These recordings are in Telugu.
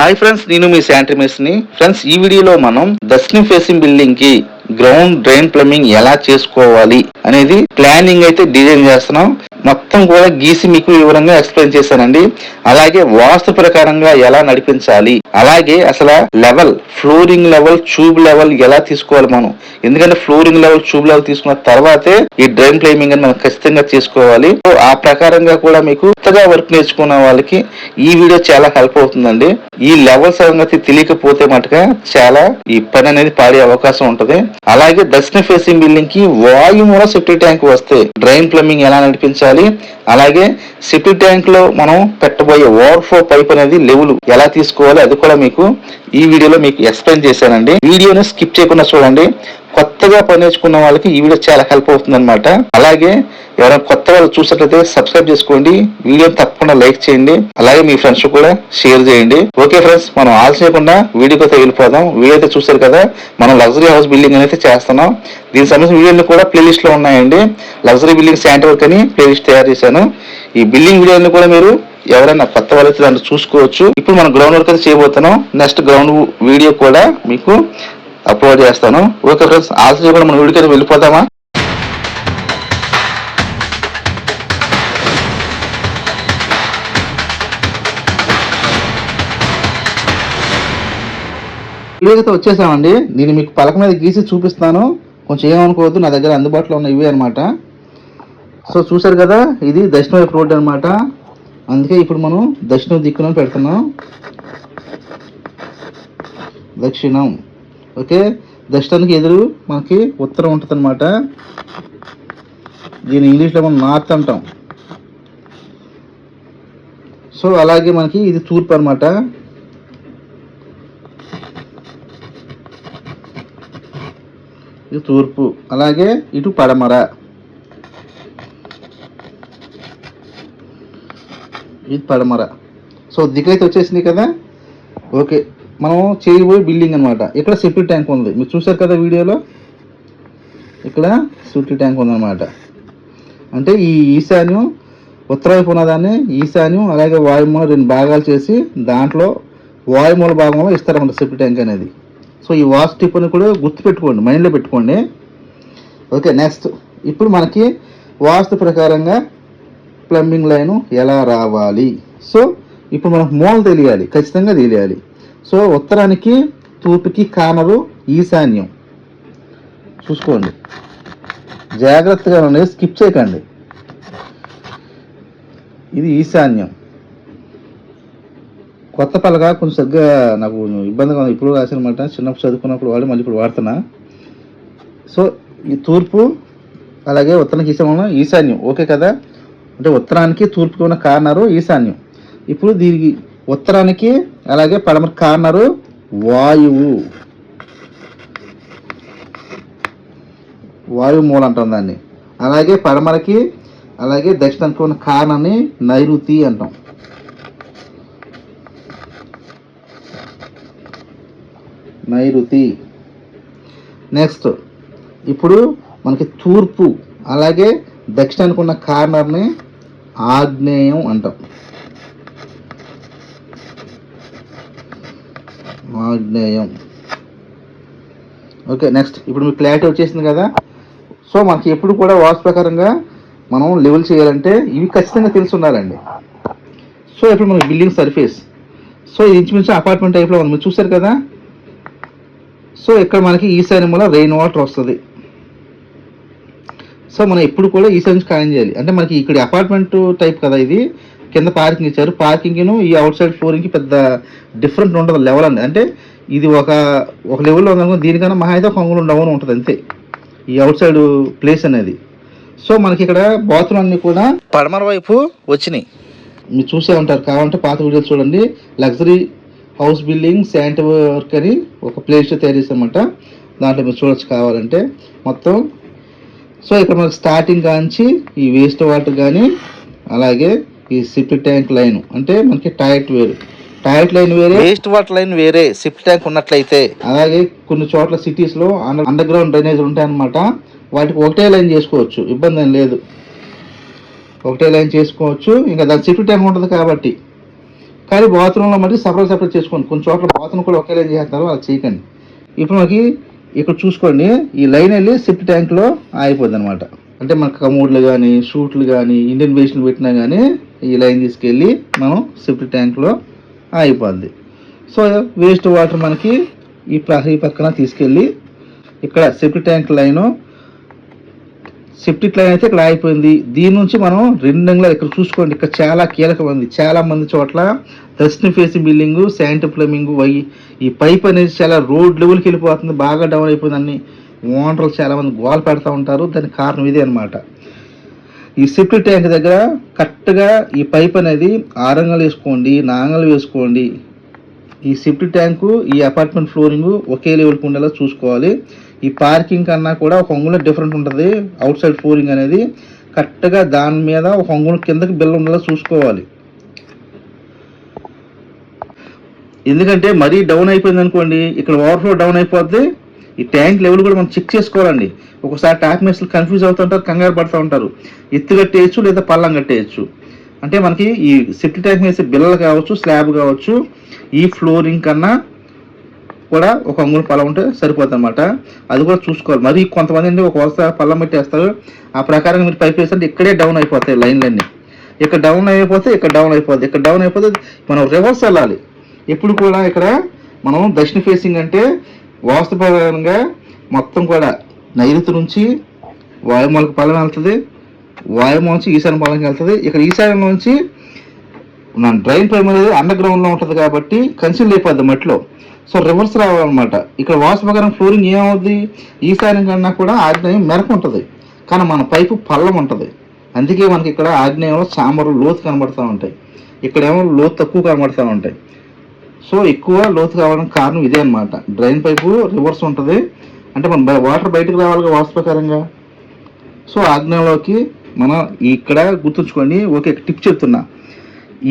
హాయ్ ఫ్రెండ్స్ నేను మీ శాంట్రిమిస్ని ఫ్రెండ్స్ ఈ వీడియోలో మనం దక్షిణ ఫేసింగ్ బిల్డింగ్కి గ్రౌండ్ డ్రైన్ ప్లంబింగ్ ఎలా చేసుకోవాలి అనేది ప్లానింగ్ అయితే డిజైన్ చేస్తున్నాం. మొత్తం కూడా గీసి మీకు వివరంగా ఎక్స్ప్లెయిన్ చేశానండి. అలాగే వాస్తు ప్రకారంగా ఎలా నడిపించాలి? అలాగే అసలు level flooring level tube level ఎలా తీసుకోవాలి మనం? ఎందుకంటే ఫ్లోరింగ్ లెవెల్ ట్యూబ్ లెవెల్ తీసుకున్న తర్వాతే ఈ డ్రైన్ క్లైమింగ్ అని మనం ఖచ్చితంగా చేసుకోవాలి సో ఆ ప్రకారంగా కూడా మీకు కొత్తగా వర్క్ నేర్చుకున్న వాళ్ళకి ఈ వీడియో చాలా హెల్ప్ అవుతుందండి. ఈ లెవెల్ సంగతి తెలియకపోతే మటుగా చాలా ఈ పని అనేది పాడే అవకాశం ఉంటది. అలాగే దక్షిణ ఫేసింగ్ బిల్డింగ్కి వాయుమూల సెప్టిక్ ట్యాంక్ వస్తే డ్రైన్ ప్లంబింగ్ ఎలా నడిపించాలి? అలాగే సెప్టిక్ ట్యాంక్లో మనం పెట్టబోయే ఓవర్ఫ్లో పైప్ అనేది లెవెల్ ఎలా తీసుకోవాలి అది కూడా మీకు ఈ వీడియోలో మీకు ఎక్స్ప్లెయిన్ చేశానండి. వీడియోని స్కిప్ చేయకుండా చూడండి. కొత్తగా పని నేర్చుకున్న వాళ్ళకి ఈ వీడియో చాలా హెల్ప్ అవుతుంది అనమాట అలాగే ఎవరైనా కొత్త వాళ్ళు చూసినట్లయితే సబ్స్క్రైబ్ చేసుకోండి. వీడియో తప్పకుండా లైక్ చేయండి. అలాగే మీ ఫ్రెండ్స్ కూడా షేర్ చేయండి. ఓకే ఫ్రెండ్స్ మనం ఆలోచించకుండా చేయకుండా వీడియోకి అయితే వెళ్ళిపోదాం వీడియో అయితే చూసారు కదా మనం లగ్జరీ హౌస్ బిల్డింగ్ అనేది చేస్తున్నాం. దీనికి సంబంధించిన వీడియోలు కూడా ప్లేలిస్ట్లో ఉన్నాయండి. లగ్జరీ బిల్డింగ్ శాంటి వర్క్ అని ప్లేలిస్ట్ తయారు చేశాను. ఈ బిల్డింగ్ వీడియోని కూడా మీరు ఎవరైనా కొత్త వాళ్ళైతే దాన్ని చూసుకోవచ్చు. ఇప్పుడు మనం గ్రౌండ్ వర్క్ అయితే చేయబోతున్నాం. నెక్స్ట్ గ్రౌండ్ వీడియో కూడా మీకు అప్లోడ్ చేస్తాను. ఓకే ఫ్రెండ్స్ ఆల్సో కూడా మనం వీడియోకి వెళ్ళిపోతామా వీడియోకి వచ్చేసామండి. నేను మీకు పలక మీద గీసి చూపిస్తాను. కొంచెం ఏమనుకోవద్దు నా దగ్గర అందుబాటులో ఉన్న ఇవి అనమాట సో చూసారు కదా ఇది దక్షిణ వైపు రోడ్ అనమాట అందుకే ఇప్పుడు మనం దక్షిణ దిక్కున పెడుతున్నాం. దక్షిణం. ఓకే? దక్షిణానికి ఎదురు మనకి ఉత్తరం ఉంటుంది అనమాట దీని ఇంగ్లీష్లో మనం నార్త్ అంటాం. సో అలాగే మనకి ఇది తూర్పు అనమాట ఇది తూర్పు. అలాగే ఇటు పడమర. ఇది పడమర. సో దిగైతే వచ్చేసింది కదా? ఓకే. మనం చేయబోయే బిల్డింగ్ అనమాట ఇక్కడ సెఫ్టీ ట్యాంక్ ఉంది. మీరు చూసారు కదా వీడియోలో? ఇక్కడ సెఫ్టీ ట్యాంక్ ఉందన్నమాట. అంటే ఈ ఈశాన్యం ఉత్తరవైపు ఉన్నదాన్ని ఈశాన్యం అలాగే వాయుమూల రెండు భాగాలు చేసి దాంట్లో వాయుమూల భాగంలో ఇస్తారన్నమాట సెఫ్టీ ట్యాంక్ అనేది. సో ఈ వాస్తు టిప్ని కూడా గుర్తుపెట్టుకోండి మైండ్లో పెట్టుకోండి. ఓకే నెక్స్ట్ ఇప్పుడు మనకి వాస్తు ప్రకారంగా ప్లంబింగ్ లైను ఎలా రావాలి? సో ఇప్పుడు మనకు మూల తెలియాలి ఖచ్చితంగా తెలియాలి. సో ఉత్తరానికి తూర్పుకి కానరు ఈశాన్యం. చూసుకోండి. జాగ్రత్తగా ఉండే స్కిప్ చేయకండి. ఇది ఈశాన్యం. కొత్త పలక కొంచెం సరిగ్గా నాకు ఇబ్బందిగా ఉంది. ఇప్పుడు రాసినమాట చిన్నప్పుడు చదువుకున్నప్పుడు వాడి మళ్ళీ ఇప్పుడు వాడుతున్నా. సో ఈ తూర్పు అలాగే ఉత్తరానికి ఈశాన్యం ఈశాన్యం. ఓకే కదా? అంటే ఉత్తరానికి తూర్పుకి ఉన్న కార్నరు ఈశాన్యం. ఇప్పుడు దీనికి ఉత్తరానికి అలాగే పడమర కార్నరు వాయువు. వాయువు మూల అంటాం దాన్ని. అలాగే పడమరకి అలాగే దక్షిణానికి ఉన్న కారణాన్ని నైరుతి అంటాం. నైరుతి. నెక్స్ట్ ఇప్పుడు మనకి తూర్పు అలాగే దక్షిణానికి ఉన్న కార్నర్ని ఆగ్నేయం అంటాం. ఆగ్నేయం. ఓకే నెక్స్ట్ ఇప్పుడు మీకు క్లారిటీ వచ్చేసింది కదా? సో మనకి ఎప్పుడు కూడా వాస్తు ప్రకారంగా మనం లెవెల్ చేయాలంటే ఇవి ఖచ్చితంగా తెలిసి ఉండాలండి. సో ఇప్పుడు మనకి బిల్డింగ్ సర్ఫేస్ సో ఇది ఇంచుమించు అపార్ట్మెంట్ టైప్లో మనం చూసారు కదా? సో ఇక్కడ మనకి ఈశాన్య మూల రెయిన్ వాటర్ వస్తుంది. సో మనం ఎప్పుడు కూడా ఈశాన్యం ఖాయం చేయాలి. అంటే మనకి ఇక్కడ అపార్ట్మెంట్ టైప్ కదా ఇది. కింద పార్కింగ్ ఇచ్చారు. పార్కింగ్ను ఈ అవుట్ సైడ్ ఫ్లోరింగ్కి పెద్ద డిఫరెంట్ ఉంటుంది లెవెల్ అండి. అంటే ఇది ఒక ఒక లెవెల్లో ఉందనుకో దీనికన్నా మహా అయితే ఒక అంగుళం డౌన్ ఉంటుంది అంతే. ఈ అవుట్ సైడ్ ప్లేస్ అనేది. సో మనకి ఇక్కడ బాత్రూమ్ అన్నీ కూడా పడమర వైపు వచ్చినాయి. మీరు చూసే ఉంటారు. కావాలంటే పాత వీడియోలు చూడండి. Luxury house building sanitary work అని ఒక ప్లేస్ తయారు చేసామన్నమాట దాంట్లో మీరు చూడొచ్చు కావాలంటే మొత్తం. సో ఇక్కడ మనకి స్టార్టింగ్ కాంచి ఈ వేస్ట్ వాటర్ కానీ అలాగే ఈ సిప్ట్ ట్యాంక్ లైన్. అంటే మనకి టాయిలెట్ వేరు. టాయిలెట్ లైన్ వేరే. వేస్ట్ వాటర్ లైన్ వేరే. సిప్ట్ ట్యాంక్ ఉన్నట్లయితే. అలాగే కొన్ని చోట్ల సిటీస్లో అండర్ గ్రౌండ్ డ్రైనేజ్ ఉంటాయన్నమాట. వాటికి ఒకటే లైన్ చేసుకోవచ్చు. ఇబ్బంది ఏం లేదు. ఒకటే లైన్ చేసుకోవచ్చు. ఇంకా దాని సిప్ట్ ట్యాంక్ ఉంటుంది కాబట్టి. కానీ బాత్రూంలో మళ్ళీ సపరేట్ సపరేట్ చేసుకోండి. కొన్ని చోట్ల బాత్రూమ్ కూడా ఒకేలా చేస్తారు. అలా చేయకండి. ఇప్పుడు మనకి ఇక్కడ చూసుకోండి. ఈ లైన్ వెళ్ళి సిఫ్ట్ ట్యాంక్లో ఆగిపోద్ది అనమాట అంటే మనకు కమోడ్లు కానీ షూట్లు కానీ ఇండియన్ బేస్లు పెట్టినా కానీ ఈ లైన్ తీసుకెళ్ళి మనం సిఫ్ట్ ట్యాంక్లో ఆగిపోద్ది. సో వేస్ట్ వాటర్ మనకి ఈ ఈ పక్కన తీసుకెళ్ళి ఇక్కడ septic tank line septic line అయితే ఇక్కడ ఆగిపోయింది. దీని నుంచి మనం రెండు అంగుళాలు ఇక్కడ చూసుకోండి. ఇక్కడ చాలా కీలకమైంది చాలా మంది చోట్ల దర్శన ఫేసింగ్ బిల్డింగ్ శాంట్ ప్లమింగ్ వై ఈ పైప్ అనేది చాలా రోడ్ లెవెల్కి వెళ్ళిపోతుంది. బాగా డౌన్ అయిపోయిందని ఓనర్లు చాలామంది గోల పెడతా ఉంటారు. దానికి కారణం ఇదే అన్నమాట. ఈ సెప్టిక్ ట్యాంక్ దగ్గర కరెక్ట్గా ఈ పైప్ అనేది ఆరంగలు వేసుకోండి నాంగలు వేసుకోండి. ఈ సెప్టిక్ ట్యాంకు ఈ అపార్ట్మెంట్ ఫ్లోరింగ్ ఒకే లెవెల్కి ఉండేలా చూసుకోవాలి. ఈ పార్కింగ్ కన్నా కూడా ఒక అంగుళం డిఫరెంట్ ఉంటుంది. అవుట్ సైడ్ ఫ్లోరింగ్ అనేది కరెక్ట్గా దాని మీద ఒక అంగుళం కిందకి బిల్ల ఉండేలా చూసుకోవాలి. ఎందుకంటే మరీ డౌన్ అయిపోయింది అనుకోండి ఇక్కడ ఓవర్ఫ్లో డౌన్ అయిపోద్ది. ఈ ట్యాంక్ లెవెల్ కూడా మనం చెక్ చేసుకోవాలండి. ఒకసారి ట్యాప్ మేస్లు కన్ఫ్యూజ్ అవుతుంటారు కంగారు పడుతూ ఉంటారు. ఎత్తు కట్టేయచ్చు లేదా పల్లం కట్టేయచ్చు. అంటే మనకి ఈ సెప్టిక్ ట్యాంక్ వేసే బిల్లలు కావచ్చు స్లాబ్ కావచ్చు ఈ ఫ్లోరింగ్ కన్నా కూడా ఒక అంగుళం పళ్ళం ఉంటే సరిపోతుంది అనమాట అది కూడా చూసుకోవాలి. మరి కొంతమంది అండి ఒక వరుస పళ్ళం పెట్టేస్తారు. ఆ ప్రకారం మీరు పైప్ వేస్తే ఇక్కడే డౌన్ అయిపోతాయి లైన్లన్నీ ఇక్కడ డౌన్ అయిపోతే ఇక్కడ డౌన్ అయిపోతుంది ఇక్కడ డౌన్ అయిపోతే మనం రివర్స్ వెళ్ళాలి. ఎప్పుడు కూడా ఇక్కడ మనం దక్షిణ ఫేసింగ్ అంటే వాస్తుపరంగా మొత్తం కూడా నైరుతి నుంచి వాయుమూలకి పాలన వెళ్తుంది. వాయుమూల నుంచి ఈశాన్య పాలనకి వెళ్తుంది. ఇక్కడ ఈశాన్యం నుంచి మన డ్రైన్ పైప్ అనేది అండర్ గ్రౌండ్లో ఉంటుంది కాబట్టి కన్సిల్ అయిపోద్ది మట్టిలో. సో రివర్స్ రావాలన్నమాట. ఇక్కడ వాస్తు ప్రకారం ఫ్లోరింగ్ ఏమవుద్ది? ఈశాన్యం కన్నా కూడా ఆగ్నేయం మెరకు ఉంటుంది. కానీ మన పైపు పల్లం ఉంటుంది. అందుకే మనకి ఇక్కడ ఆగ్నేయంలో చామరు లోతు కనబడుతూ ఉంటాయి. ఇక్కడేమో లోతు తక్కువ కనబడుతూ ఉంటాయి. సో ఎక్కువ లోతు కావడానికి కారణం ఇదే అన్నమాట. డ్రైన్ పైపు రివర్స్ ఉంటుంది. అంటే మనం వాటర్ బయటకు రావాలి వాస్తు ప్రకారంగా. సో ఆగ్నేయంలోకి మనం ఇక్కడ గుర్తుంచుకోండి ఓకే టిప్ చెప్తున్నా.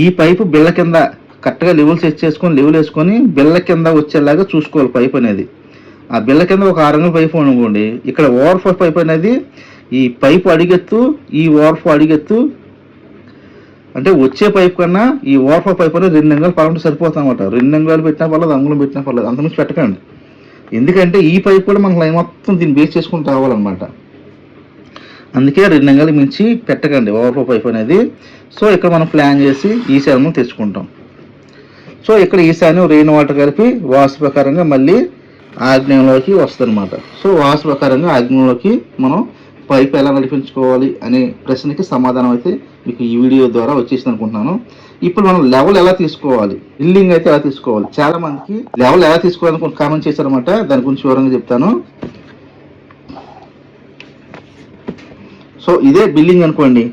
ఈ పైపు బిళ్ళ కింద కరెక్ట్గా లెవెల్ సెట్ చేసుకొని లెవెల్ వేసుకొని బిళ్ళ కింద వచ్చేలాగా చూసుకోవాలి పైప్ అనేది. ఆ బిళ్ళ కింద ఒక ఆరు పైపు అనుకోండి ఇక్కడ ఓవర్ఫ్లో పైప్ అనేది ఈ పైపు అడిగెత్తు ఈ ఓవర్ఫ్లో అడిగెత్తు అంటే వచ్చే పైప్ కన్నా ఈ ఓవర్ఫ్లో పైప్ అనేది రెండు అంగుళాలు పడమంటే సరిపోతుంది అనమాట రెండు అంగుళాలు పెట్టినా పర్లేదు అంగుళం పెట్టినా పర్లేదు. అంతమించి పెట్టకండి. ఎందుకంటే ఈ పైప్ కూడా మనం లైన్ మొత్తం దీన్ని బేస్ చేసుకుని రావాలన్నమాట. అందుకే రెండు అంగాలు మించి పెట్టకండి ఓవర్ఫ్లో పైప్ అనేది. సో ఇక్కడ మనం ప్లాన్ చేసి ఈ ఈశాన్యం తెచ్చుకుంటాం. సో ఇక్కడ ఈశాన్యం రెయిన్ వాటర్ కలిపి వాసు ప్రకారంగా మళ్ళీ ఆగ్నేయంలోకి వస్తుందన్నమాట. సో వాసు ప్రకారంగా ఆగ్నేయంలోకి మనం పైప్ ఎలా నడిపించుకోవాలి అనే ప్రశ్నకి సమాధానం అయితే మీకు ఈ వీడియో ద్వారా వచ్చేసింది అనుకుంటున్నాను ఇప్పుడు మనం లెవెల్ ఎలా తీసుకోవాలి? బిల్డింగ్ అయితే ఎలా తీసుకోవాలి? చాలా మందికి లెవెల్ ఎలా తీసుకోవాలని కామెంట్ చేశారనమాట దాని గురించి వివరంగా చెప్తాను. సో ఇదే బిల్డింగ్ అనుకోండి.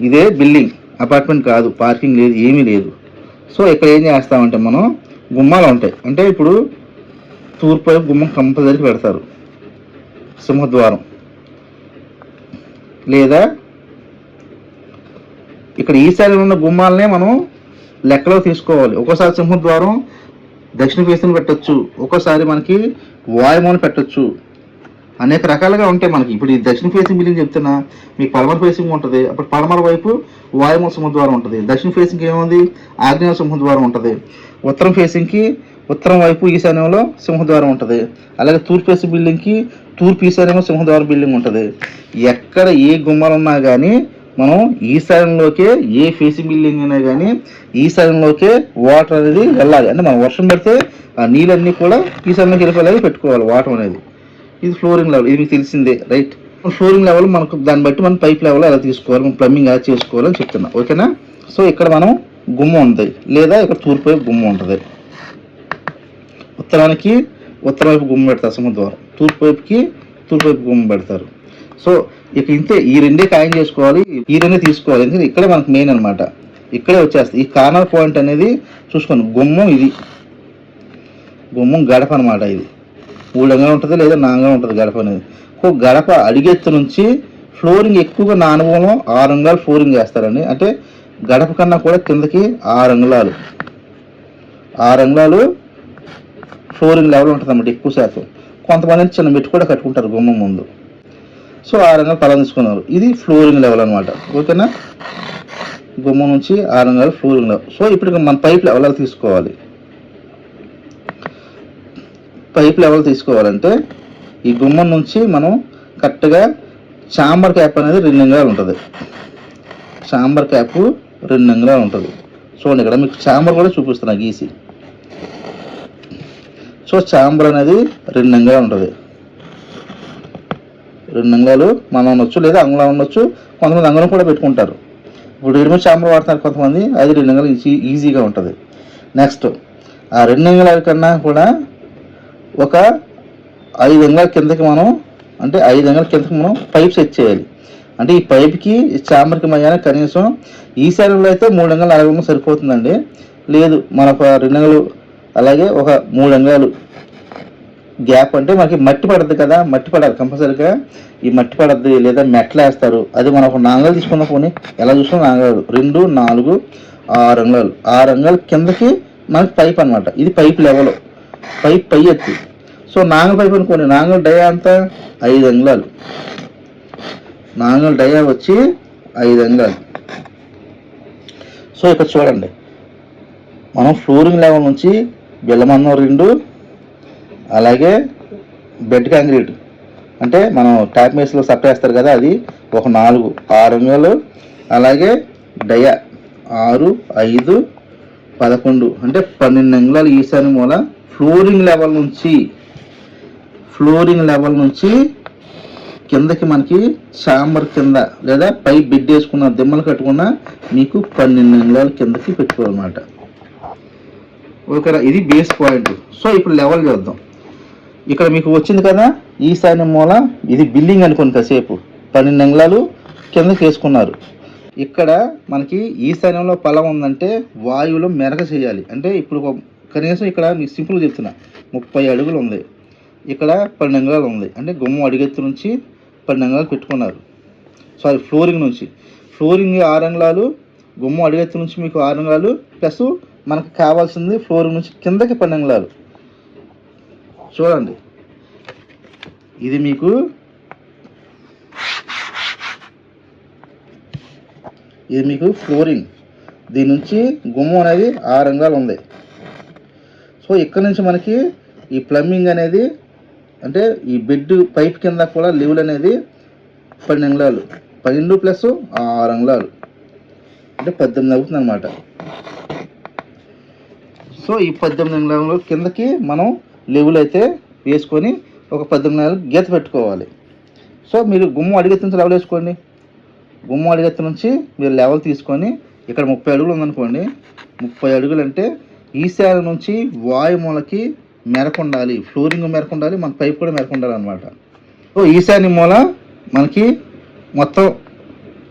ఇదే బిల్డింగ్ అపార్ట్మెంట్ కాదు. పార్కింగ్ లేదు. ఏమీ లేదు. సో ఇక్కడ ఏం చేస్తామంటే మనం గుమ్మాలు ఉంటాయి. అంటే ఇప్పుడు తూర్పు వైపు గుమ్మం కంపల్సరీ పెడతారు. సింహద్వారం. లేదా ఇక్కడ ఈశాన్యం ఉన్న గుమ్మాలనే మనం లెక్కలో తీసుకోవాలి. ఒక్కోసారి సింహద్వారం దక్షిణ ఫేసింగ్ పెట్టచ్చు. ఒక్కోసారి మనకి వాయుమూల పెట్టచ్చు. అనేక రకాలుగా ఉంటాయి మనకి. ఇప్పుడు ఈ దక్షిణ ఫేసింగ్ బిల్డింగ్ చెప్తున్నా మీకు పడమర ఫేసింగ్ ఉంటుంది. అప్పుడు పడమర వైపు వాయుమూల సింహద్వారం ఉంటుంది. దక్షిణ ఫేసింగ్ ఏముంది? ఆగ్నేయ సింహద్వారం ఉంటుంది. ఉత్తరం ఫేసింగ్కి ఉత్తరం వైపు ఈశాన్యంలో సింహద్వారం ఉంటుంది. అలాగే తూర్పు ఫేసింగ్ బిల్డింగ్కి తూర్పు ఈశాన్యంలో సింహద్వారం బిల్డింగ్ ఉంటుంది. ఎక్కడ ఏ గుమ్మాలు ఉన్నా కానీ మనం ఈ ఈశాన్యంలోకే ఏ ఫేసింగ్ బిల్డింగ్ అయినా కానీ ఈ ఈశాన్యంలోకే వాటర్ అనేది వెళ్ళాలి. అంటే మనం వర్షం పడితే ఆ నీళ్ళన్నీ కూడా ఈ సైన్లోకి వెళ్ళిపోయేలాగా పెట్టుకోవాలి వాటర్ అనేది. ఇది ఫ్లోరింగ్ లెవెల్. ఇది మీకు తెలిసిందే రైట్? ఫ్లోరింగ్ లెవెల్ మనకు దాన్ని బట్టి మనం పైప్ లెవెల్ ఎలా తీసుకోవాలి మనం ప్లంబింగ్ ఎలా చేసుకోవాలని చెప్తున్నా. ఓకేనా? సో ఇక్కడ మనం గుమ్మ ఉంది. లేదా ఇక్కడ తూర్పు వైపు గుమ్మ ఉంటుంది. ఉత్తరానికి ఉత్తర వైపు గుమ్మ పెడతారు సముద్రం. తూర్పు వైపుకి తూర్పు వైపు గుమ్మ పెడతారు. సో ఇక ఇంతే ఈ రెండే ఖాయం చేసుకోవాలి ఈ రెండే తీసుకోవాలి. ఎందుకంటే ఇక్కడే మనకు మెయిన్ అన్నమాట. ఇక్కడే వచ్చేస్తుంది ఈ కార్నర్ పాయింట్ అనేది చూసుకోండి గుమ్మం ఇది. గుమ్మం గడప అనమాట ఇది. ఊడంగా ఉంటుంది లేదా నాంగా ఉంటుంది గడప అనేది. ఒక గడప అడిగెత్తు నుంచి ఫ్లోరింగ్ ఎక్కువగా నా అనుభవంలో ఆరు అంగుళాలు ఫ్లోరింగ్ చేస్తారండి అంటే గడప కన్నా కూడా కిందకి ఆరు అంగుళాలు. ఆరు అంగుళాలు ఫ్లోరింగ్ లెవెల్ ఉంటుంది అన్నమాట ఎక్కువ శాతం. కొంతమంది చిన్న మెట్టు కూడా కట్టుకుంటారు గుమ్మం ముందు. సో ఆరు అంగుళాలు పొలం తీసుకున్నారు. ఇది ఫ్లోరింగ్ లెవెల్ అనమాట ఓకేనా? గుమ్మ నుంచి ఆ అంగుళాలు ఫ్లోరింగ్ లెవెల్. సో ఇప్పుడు మన పైప్ లెవెల్ తీసుకోవాలి? పైప్ లెవెల్ తీసుకోవాలంటే ఈ గుమ్మం నుంచి మనం కరెక్ట్గా చాంబర్ క్యాప్ అనేది రెండు అంగుళాలు ఉంటుంది. చాంబర్ క్యాప్ రెండు అంగుళాలు ఉంటుంది. చూడండి ఇక్కడ మీకు చాంబర్ కూడా చూపిస్తున్నా గీసి. సో చాంబర్ అనేది రెండు అంగుళాలు ఉంటుంది. రెండు అంగుళాలు మనం ఉండొచ్చు లేదా అంగుళం ఉండొచ్చు. కొంతమంది అంగుళం కూడా పెట్టుకుంటారు. ఇప్పుడు రెడీమేడ్ చాంబర్ వాడుతున్నారు కొంతమంది అది రెండు అంగుళాలు ఈజీ ఈజీగా ఉంటుంది. నెక్స్ట్ ఆ రెండు అంగుళాల కన్నా కూడా ఒక ఐదు అంగుళాల కిందకి మనం అంటే ఐదు అంగుళాల కిందకి మనం పైప్ సెట్ చేయాలి. అంటే ఈ పైప్కి చాంబర్కి మధ్యాహ్న కనీసం ఈ సైడ్లో అయితే మూడు అంగుళాలు నాలుగు సరిపోతుందండి. లేదు మనకు రెండు అంగుళాలు అలాగే ఒక మూడు అంగుళాలు గ్యాప్ అంటే మనకి మట్టి పడద్దు కదా మట్టి పడాలి కంపల్సరీగా ఈ మట్టి పడద్ది లేదా మెట్లు వేస్తారు. అది మనం ఒక నాంగలు తీసుకున్న పోనీ ఎలా చూసుకున్న నాంగలు. రెండు నాలుగు ఆరు అంగుళాలు. ఆరు అంగుళాలు కిందకి మనకి పైప్ అన్నమాట. ఇది పైప్ లెవెల్ పైప్ పై ఎత్తి. సో నాంగల్ పైప్ అనుకోండి. నాంగల్ డయా అంతా ఐదు అంగుళాలు. నాంగల్ డయా వచ్చి ఐదు అంగుళాలు. సో ఇక్కడ చూడండి. మనం ఫ్లోరింగ్ లెవెల్ నుంచి బిల్లమన్నం రెండు అలాగే బెడ్ కాంక్రీట్. అంటే మనం ట్యాప్ మేస్లో సట్ వేస్తారు కదా అది ఒక నాలుగు ఆరు అంగులు అలాగే డయా ఆరు ఐదు పదకొండు అంటే పన్నెండు అంగుళాలు ఈశాన్య మూల ఫ్లోరింగ్ లెవెల్ నుంచి ఫ్లోరింగ్ లెవెల్ నుంచి కిందకి మనకి చాంబర్ కింద లేదా పై బెడ్ వేసుకున్న దిమ్మలు కట్టుకున్న మీకు పన్నెండు అంగుళాలు కిందకి పెట్టుకోవాలన్నమాట. ఓకేనా? ఇది బేస్ పాయింట్. సో ఇప్పుడు లెవెల్ చూద్దాం. ఇక్కడ మీకు వచ్చింది కదా ఈశాన్య మూల ఇది బిల్డింగ్ అనుకోండి కాసేపు. పన్నెండు అంగుళాలు కిందకి వేసుకున్నారు. ఇక్కడ మనకి ఈశాన్యంలో పొలం ఉందంటే వాయువులో మెరక చేయాలి. అంటే ఇప్పుడు కనీసం ఇక్కడ మీకు సింపుల్గా చెప్తున్నా. ముప్పై అడుగులు ఉంది. ఇక్కడ పన్నెండు అంగుళాలు ఉంది. అంటే గుమ్మం అడుగెత్తు నుంచి పన్నెండు అంగుళాలు పెట్టుకున్నారు. సారీ ఫ్లోరింగ్ నుంచి. ఫ్లోరింగ్ ఆరు అంగుళాలు గుమ్మం అడుగెత్తు నుంచి మీకు ఆరు అంగుళాలు ప్లస్ మనకు కావాల్సింది ఫ్లోరింగ్ నుంచి కిందకి పన్నెండు అంగుళాలు. చూడండి. ఇది మీకు ఇది మీకు ఫ్లోరింగ్ దీని నుంచి గుమ్మం అనేది ఆరు అంగాలు ఉంది. సో ఇక్కడ నుంచి మనకి ఈ ప్లంబింగ్ అనేది అంటే ఈ బెడ్ పైప్ కింద కూడా లెవెల్ అనేది పన్నెండు అంగుళాలు. పన్నెండు ప్లస్ ఆరు అంగుళాలు అంటే పద్దెనిమిది అవుతుంది అనమాట సో ఈ పద్దెనిమిది అంగుళాలు కిందకి మనం లెవెల్ అయితే వేసుకొని ఒక పద్దెనిమిది నెలలు గీత పెట్టుకోవాలి. సో మీరు గుమ్మం అడిగెత్తు నుంచి లెవెల్ వేసుకోండి. గుమ్మం అడిగెత్తు నుంచి మీరు లెవెల్ తీసుకొని ఇక్కడ ముప్పై అడుగులు ఉందనుకోండి. ముప్పై అడుగులు అంటే ఈశాన్య నుంచి వాయుమూలకి మెరకు ఉండాలి. ఫ్లోరింగ్ మెరకు ఉండాలి. మన పైప్ కూడా మెరకు ఉండాలి అనమాట సో ఈశాన్య మూల మనకి మొత్తం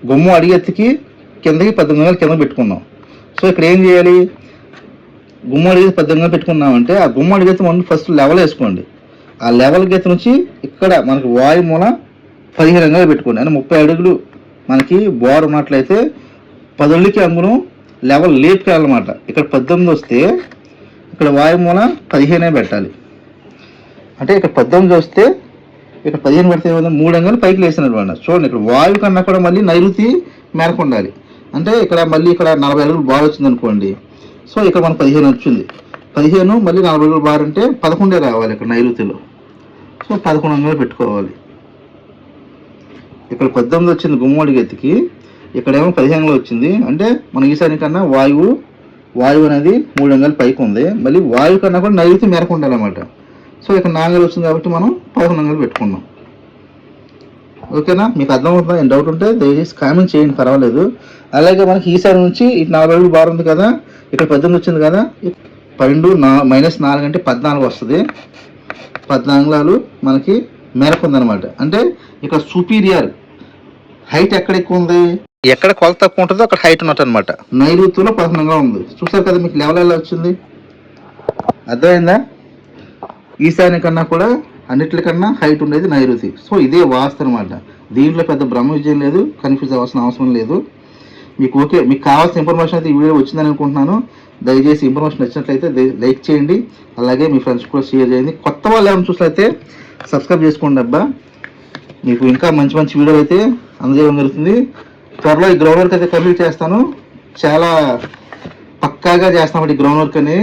గుమ్మ అడిగెత్తికి కిందకి పద్దెనిమిది నెలలు కింద పెట్టుకున్నాం. సో ఇక్కడ ఏం చేయాలి? గుమ్మడి గీత పెద్దగా పెట్టుకున్నామంటే ఆ గుమ్మడి గీత మనం ఫస్ట్ లెవెల్ వేసుకోండి. ఆ లెవెల్ గీత నుంచి ఇక్కడ మనకి వాయు మూల పదిహేను అంగులు పెట్టుకోండి. అంటే ముప్పై అడుగులు మనకి బోర్ ఉన్నట్లయితే పదొళ్ళకి అంగుళం లెవెల్ లేపుకెళ్ళమాట ఇక్కడ పద్దెనిమిది వస్తే ఇక్కడ వాయు మూల పదిహేనే పెట్టాలి. అంటే ఇక్కడ పద్దెనిమిది వస్తే ఇక్కడ పదిహేను పెడితే మూడు అంగాలు పైకి లేసినారు అనమాట చూడండి ఇక్కడ వాయువు కన్నా కూడా మళ్ళీ నైరుతి మేరకు ఉండాలి. అంటే ఇక్కడ మళ్ళీ ఇక్కడ నలభై అడుగులు బాగా వచ్చింది అనుకోండి సో ఇక్కడ మనకు పదిహేను వచ్చింది. పదిహేను మళ్ళీ నలభై రూపాయలు బార్ అంటే పదకొండే రావాలి ఇక్కడ నైరుతిలో. సో పదకొండు వందలు పెట్టుకోవాలి. ఇక్కడ పద్దెనిమిది వచ్చింది గుమ్మడి గతికి. ఇక్కడేమో పదిహేనులో వచ్చింది. అంటే మన ఈశాన్య కన్నా వాయువు వాయువు అనేది మూడు అంగాలు పైకి ఉంది. మళ్ళీ వాయువు కన్నా కూడా నైరుతి మేరకు ఉండాలన్నమాట. సో ఇక్కడ నాలుగు వచ్చింది కాబట్టి మనం పదకొండు అంగాలు పెట్టుకున్నాం. ఓకేనా? మీకు అర్థమవుతుందా? ఏం డౌట్ ఉంటే దయచేసి కామెంట్ చేయండి పర్వాలేదు. అలాగే మనకి ఈసారి నుంచి ఇటు నలభై అడుగులు బార్ ఉంది కదా ఇక్కడ పద్దెనిమిది వచ్చింది కదా? పన్నెండు నా మైనస్ నాలుగు అంటే పద్నాలుగు వస్తుంది. పద్నాలుగులాలు మనకి మేరకు ఉందన్నమాట అంటే ఇక్కడ సుపీరియర్ హైట్ ఎక్కడ ఎక్కువ ఉంది ఎక్కడ కొలత తక్కువ ఉంటుందో అక్కడ హైట్ ఉన్నట్టు అనమాట నైరుతిలో పదకొండుగా ఉంది. చూసారు కదా మీకు లెవెల్ ఎలా వచ్చింది? అర్థమైందా? ఈశాన్య కన్నా కూడా అన్నిటికన్నా హైట్ ఉండేది నైరుతి. సో ఇదే వాస్తు అనమాట దీంట్లో పెద్ద బ్రహ్మ విజయం లేదు. కన్ఫ్యూజ్ అవ్వాల్సిన అవసరం లేదు. మీకు ఓకే మీకు కావాల్సిన ఇన్ఫర్మేషన్ అయితే ఈ వీడియో వచ్చిందని అనుకుంటున్నాను. దయచేసి ఇన్ఫర్మేషన్ నచ్చినట్లయితే లైక్ చేయండి. అలాగే మీ ఫ్రెండ్స్ కూడా షేర్ చేయండి. కొత్త వాళ్ళు ఏమైనా చూసినట్లయితే సబ్స్క్రైబ్ చేసుకోండి అబ్బా. మీకు ఇంకా మంచి మంచి వీడియోలు అయితే అందజేయడం జరుగుతుంది. త్వరలో ఈ గ్రౌండ్ వర్క్ అయితే కంప్లీట్ చేస్తాను. చాలా పక్కాగా చేస్తామండి గ్రౌండ్ వర్క్ అని